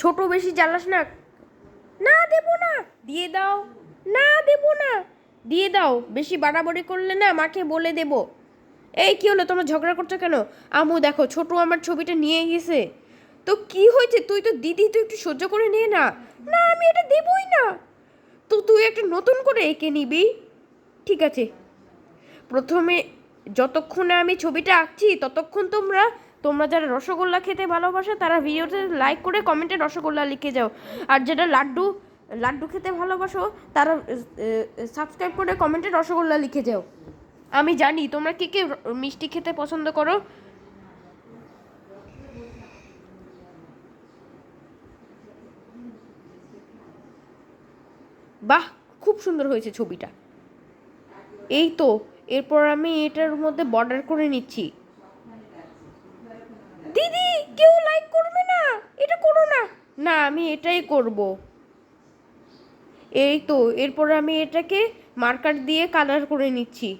ছোট বেশি জ্বালাস না। না দেবো না। দিয়ে দাও। না দেবো না। দিয়ে দাও। বেশি বাড়াবাড়ি করলে না মাকে বলে দেবো। এই, কি হলো? তোমরা ঝগড়া করছ কেন? আমু দেখো, ছোট আমার ছবিটা নিয়ে গেছে। তো কি হয়েছে? তুই তো দিদি, তুই একটু সহ্য করে নিয়ে না। না, আমি এটা দেবই না। তো তুই একটা নতুন করে এঁকে নিবি। ঠিক আছে। প্রথমে যতক্ষণে আমি ছবিটা আঁকছি, ততক্ষণ তোমরা তোমরা যারা রসগোল্লা খেতে ভালোবাসো, তারা ভিডিওতে লাইক করে কমেন্টে রসগোল্লা লিখে যাও। আর যেটা লাড্ডু লাড্ডু খেতে ভালোবাসো, তারা সাবস্ক্রাইব করে কমেন্টে রসগোল্লা লিখে যাও। আমি জানি, তোমরা কে কে মিষ্টি খেতে পছন্দ করো? বাহ, খুব সুন্দর হয়েছে ছবিটা। এই তো, এরপর আমি এটার মধ্যে বর্ডার করে নিচ্ছি। কেউ লাইক করবে না। এটা করো না। না, আমি এটাই করব। এই তো, এরপর আমি এটাকে মার্কার দিয়ে কালার করে নিচ্ছি।